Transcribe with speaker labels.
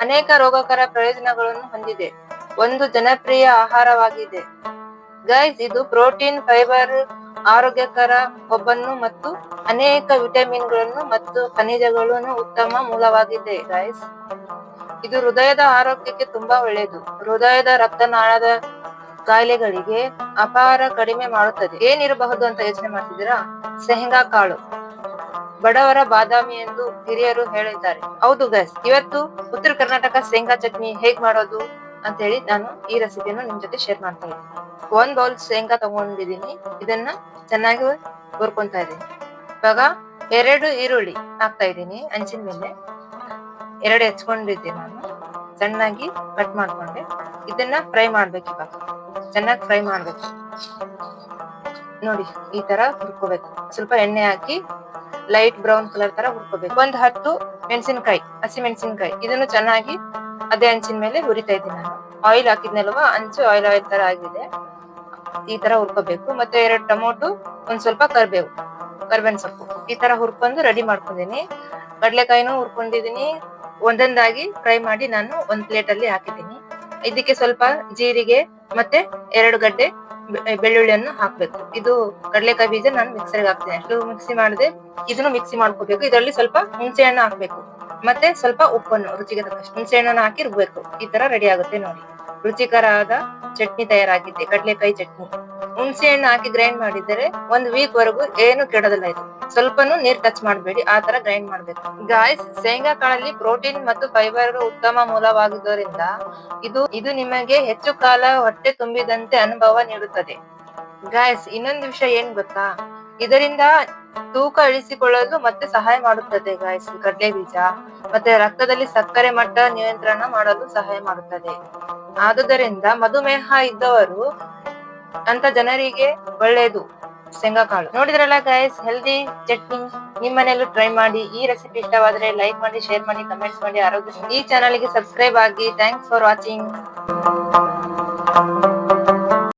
Speaker 1: ಅನೇಕ ರೋಗಕರ ಪ್ರಯೋಜನಗಳನ್ನು ಹೊಂದಿದೆ. ಒಂದು ಜನಪ್ರಿಯ ಆಹಾರವಾಗಿದೆ. ಗೈಸ್, ಇದು ಪ್ರೋಟೀನ್, ಫೈಬರ್, ಆರೋಗ್ಯಕರ ಕೊಬ್ಬನ್ನು ಮತ್ತು ಅನೇಕ ವಿಟಮಿನ್ಗಳನ್ನು ಮತ್ತು ಖನಿಜಗಳನ್ನು ಉತ್ತಮ ಮೂಲವಾಗಿದೆ ಗೈಸ್. ಇದು ಹೃದಯದ ಆರೋಗ್ಯಕ್ಕೆ ತುಂಬಾ ಒಳ್ಳೆಯದು. ಹೃದಯದ ರಕ್ತನಾಳದ ಕಾಯಿಲೆಗಳಿಗೆ ಅಪಾರ ಕಡಿಮೆ ಮಾಡುತ್ತದೆ. ಏನಿರಬಹುದು ಅಂತ ಯೋಚನೆ ಮಾಡ್ತಿದ್ದೀರಾ? ಶೇಂಗಾ ಕಾಳು ಬಡವರ ಬಾದಾಮಿ ಎಂದು ಹಿರಿಯರು ಹೇಳಿದ್ದಾರೆ. ಹೌದು ಗೈಸ್ ಇವತ್ತು ಉತ್ತರ ಕರ್ನಾಟಕ ಶೇಂಗಾ ಚಟ್ನಿ ಹೇಗ್ ಮಾಡೋದು ಅಂತ ಹೇಳಿ ನಾನು ಈ ರೆಸಿಪಿಯನ್ನು ನಿಮ್ ಜೊತೆ ಶೇರ್ ಮಾಡ್ತಾ ಇದ್ದೀನಿ. ಒಂದ್ ಬೌಲ್ ಶೇಂಗಾ ತಗೊಂಡಿದೀನಿ ಇದನ್ನ ಚೆನ್ನಾಗಿ ಹುರ್ಕೊಂತಾ ಇದ್ದೀನಿ. ಇವಾಗ ಎರಡು ಈರುಳ್ಳಿ ಹಾಕ್ತಾ ಇದ್ದೀನಿ ಹಂಚಿನ ಮೇಲೆ. ಎರಡು ಹೆಚ್ಕೊಂಡಿದ್ದೀನಿ ನಾನು. ಸಣ್ಣಾಗಿ ಕಟ್ ಮಾಡ್ಕೊಂಡೆ. ಇದನ್ನ ಫ್ರೈ ಮಾಡ್ಬೇಕು ಇವಾಗ. ಚೆನ್ನಾಗಿ ಫ್ರೈ ಮಾಡ್ಬೇಕು. ನೋಡಿ, ಈ ತರ ಹುರ್ಕೋಬೇಕು. ಸ್ವಲ್ಪ ಎಣ್ಣೆ ಹಾಕಿ ಲೈಟ್ ಬ್ರೌನ್ ಕಲರ್ ತರ ಹುರ್ಕೋಬೇಕು. ಒಂದ್ ಹತ್ತು ಮೆಣಸಿನಕಾಯಿ, ಹಸಿ ಮೆಣಸಿನಕಾಯಿ. ಇದನ್ನು ಚೆನ್ನಾಗಿ ಅದೇ ಹಂಚಿನ ಮೇಲೆ ಹುರಿತಾ ಇದ್ದೀನಿ ನಾನು. ಆಯಿಲ್ ಹಾಕಿದ್ನಲ್ವಾ? ಹಂಚು ಆಯಿಲ್ ಆಯಿಲ್ ತರ ಆಗಿದೆ. ಈ ತರ ಹುರ್ಕೋಬೇಕು. ಮತ್ತೆ ಎರಡು ಟೊಮೊಟೊ, ಒಂದ್ ಸ್ವಲ್ಪ ಕರ್ಬೇವು, ಕರ್ಬೇವಿನ ಸೊಪ್ಪು. ಈ ತರ ಹುರ್ಕೊಂಡು ರೆಡಿ ಮಾಡ್ಕೊಂಡಿದೀನಿ ಕಡ್ಲೆಕಾಯಿನೂ ಹುರ್ಕೊಂಡಿದೀನಿ ಒಂದೊಂದಾಗಿ ಫ್ರೈ ಮಾಡಿ ನಾನು ಒಂದ್ ಪ್ಲೇಟ್ ಅಲ್ಲಿ ಹಾಕಿದ್ದೀನಿ. ಇದಕ್ಕೆ ಸ್ವಲ್ಪ ಜೀರಿಗೆ, ಮತ್ತೆ ಎರಡು ಗಡ್ಡೆ ಬೆಳ್ಳುಳ್ಳಿಯನ್ನು ಹಾಕ್ಬೇಕು. ಇದು ಕಡಲೆಕಾಯಿ ಬೀಜ ನಾನು ಮಿಕ್ಸರ್ಗೆ ಹಾಕ್ತೀನಿ. ಅಷ್ಟು ಮಿಕ್ಸಿ ಮಾಡದೆ ಇದನ್ನು ಮಿಕ್ಸಿ ಮಾಡ್ಕೋಬೇಕು. ಇದರಲ್ಲಿ ಸ್ವಲ್ಪ ಹುಣಸೆ ಹಣ್ಣು ಹಾಕ್ಬೇಕು. ಮತ್ತೆ ಸ್ವಲ್ಪ ಉಪ್ಪನ್ನು, ರುಚಿಗೆ ತಕ್ಕಷ್ಟು ಹುಣಸೆ ಹಾಕಿ ರುಬ್ಬೇಕು ಈ ತರ ರೆಡಿ ಆಗುತ್ತೆ ನೋಡಿ. ರುಚಿಕರಾದ ಚಟ್ನಿ ತಯಾರಾಗಿದೆ. ಕಡಲೆಕಾಯಿ ಚಟ್ನಿ. ಹುಣಸೆ ಹಣ್ಣು ಹಾಕಿ ಗ್ರೈಂಡ್ ಮಾಡಿದರೆ ಒಂದ್ ವೀಕ್ ವರೆಗೂ ಏನು ಕೆಡೋದಿಲ್ಲ ಇದು. ಸ್ವಲ್ಪನೂ ನೀರ್ ಟಚ್ ಮಾಡಬೇಡಿ, ಆ ತರ ಗ್ರೈಂಡ್ ಮಾಡ್ಬೇಕು. ಗಾಯ್ಸ್ ಶೇಂಗಾ ಕಾಳಲ್ಲಿ ಪ್ರೋಟೀನ್ ಮತ್ತು ಫೈಬರ್ ಉತ್ತಮ ಮೂಲವಾಗಿದ್ದರಿಂದ ಇದು ಇದು ನಿಮಗೆ ಹೆಚ್ಚು ಕಾಲ ಹೊಟ್ಟೆ ತುಂಬಿದಂತೆ ಅನುಭವ ನೀಡುತ್ತದೆ. ಗಾಯ್ಸ್ ಇನ್ನೊಂದು ವಿಷಯ ಏನ್ ಗೊತ್ತಾ? ಇದರಿಂದ ತೂಕ ಇಳಿಸಿಕೊಳ್ಳಲು ಮತ್ತೆ ಸಹಾಯ ಮಾಡುತ್ತದೆ ಗಾಯ್ಸ್ ಕಡಲೆ ಬೀಜ ಮತ್ತೆ ರಕ್ತದಲ್ಲಿ ಸಕ್ಕರೆ ಮಟ್ಟ ನಿಯಂತ್ರಣ ಮಾಡಲು ಸಹಾಯ ಮಾಡುತ್ತದೆ. ಆದುದರಿಂದ ಮಧುಮೇಹ ಇದ್ದವರು ಅಂತ ಜನರಿಗೆ ಒಳ್ಳೇದು ಶೇಂಗಾ ಕಾಳು. ನೋಡಿದ್ರಲ್ಲ ಗೈಸ್ ಹೆಲ್ದಿ ಚಟ್ನಿ ನಿಮ್ಮ ಮನೆಯಲ್ಲೂ ಟ್ರೈ ಮಾಡಿ, ಈ ರೆಸಿಪಿ ಇಷ್ಟವಾದ್ರೆ ಲೈಕ್ ಮಾಡಿ ಶೇರ್ ಮಾಡಿ ಕಮೆಂಟ್ಸ್ ಮಾಡಿ, ಆರೋಗ್ಯ ಈ ಚಾನಲ್ಗೆ ಸಬ್ಸ್ಕ್ರೈಬ್ ಆಗಿ ಥ್ಯಾಂಕ್ಸ್ ಫಾರ್ ವಾಚಿಂಗ್